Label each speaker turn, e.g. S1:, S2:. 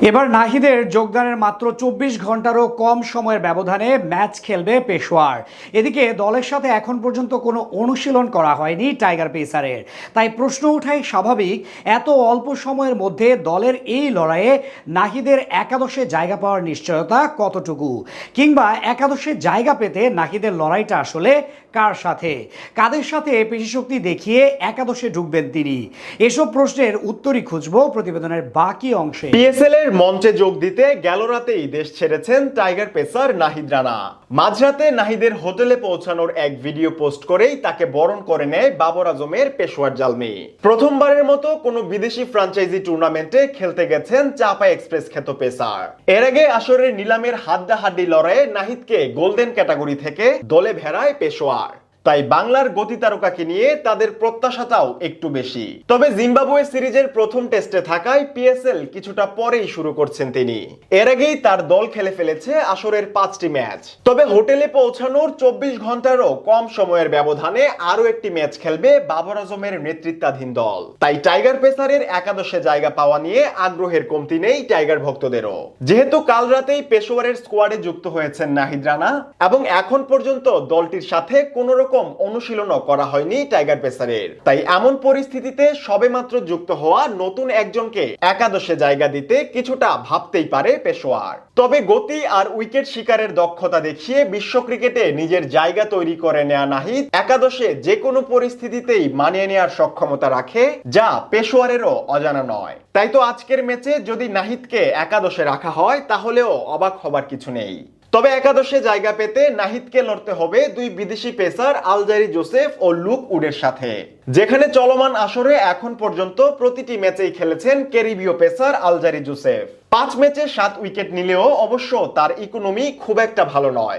S1: এবার নাহিদের যোগদানের মাত্র চব্বিশ ঘন্টারও কম সময়ের ব্যবধানে ম্যাচ খেলবে পেশোয়ার। এদিকে দলের সাথে এখন পর্যন্ত কোনো অনুশীলন করা হয়নি টাইগার পেসারের। তাই প্রশ্ন ওঠাই স্বাভাবিক, এত অল্প সময়ের মধ্যে দলের এই লড়াইয়ে নাহিদের একাদশে জায়গা পাওয়ার নিশ্চয়তা কতটুকু? কিংবা একাদশে জায়গা পেতে নাহিদের লড়াইটা আসলে কার সাথে? কাদের সাথে পেশিশক্তি দেখিয়ে একাদশে ঢুকবেন তিনি? এসব প্রশ্নের উত্তরই খুঁজবো প্রতিবেদনের বাকি অংশে।
S2: পিএসএল এর মঞ্চে যোগ দিতে গেল রাতেই দেশ ছেড়েছেন টাইগার পেসার নাহিদ রানা। মাঝরাতে নাহিদের হোটেলে পৌঁছানোর এক ভিডিও পোস্ট করেই তাকে বরণ করে নেয় বাবর আজমের পেশোয়ার জালমি। প্রথমবারের মতো কোনো বিদেশি ফ্রাঞ্চাইজি টুর্নামেন্টে খেলতে গেছেন চাপা এক্সপ্রেস খ্যাত পেসার। এর আগে আসরের নিলামের হাড্ডাহাড্ডি লড়াইয়ে নাহিদকে গোল্ডেন ক্যাটাগরি থেকে দলে ভেড়ায় পেশোয়ার। তাই বাংলার গতি তারকাকে নিয়ে তাদের প্রত্যাশাটাও একটু বেশি। তবে জিম্বাবুয়ে সিরিজের প্রথম টেস্টে থাকায় পিএসএল কিছুটা পরেই শুরু করছেন তিনি। এর আগেই তার দল খেলে ফেলেছে আসরের পাঁচটি ম্যাচ। তবে হোটেলে পৌঁছানোর চব্বিশ ঘন্টারও কম সময়ের ব্যবধানে আরও একটি ম্যাচ খেলবে বাবর আজমের নেতৃত্বাধীন দল। তাই টাইগার পেসারের একাদশে জায়গা পাওয়া নিয়ে আগ্রহের কমতি নেই টাইগার ভক্তদেরও। যেহেতু কাল রাতেই পেশোয়ারের স্কোয়াডে যুক্ত হয়েছেন নাহিদ রানা, এবং এখন পর্যন্ত দলটির সাথে কোন রকম অনুশীলনও করা হয়নি টাইগার পেসারের। তাই এমন পরিস্থিতিতে সবেমাত্র যুক্ত হওয়া নতুন একজনকে একাদশে জায়গা দিতে কিছুটা ভাবতেই পারে পেশোয়ার। তবে গতি আর উইকেট শিকারের দক্ষতা দেখিয়ে বিশ্ব ক্রিকেটে নিজের জায়গা তৈরি করে নেয়া নাহিদ একাদশে যে কোনো পরিস্থিতিতেই মানিয়ে নেওয়ার সক্ষমতা রাখে, যা পেশোয়ারেরও অজানা নয়। তাই তো আজকের ম্যাচে যদি নাহিদকে একাদশে রাখা হয়, তাহলেও অবাক হবার কিছু নেই। তবে একাদশে জায়গা পেতে নাহিদকে লড়তে হবে দুই বিদেশি পেসার আলজারি জোসেফ ও লুক উডের সাথে। যেখানে চলমান আসরে এখন পর্যন্ত প্রতিটি ম্যাচেই খেলেছেন ক্যারিবীয় পেসার আলজারি জোসেফ। পাঁচ ম্যাচে সাত উইকেট নিলেও অবশ্য তার ইকোনমি খুব একটা ভালো নয়।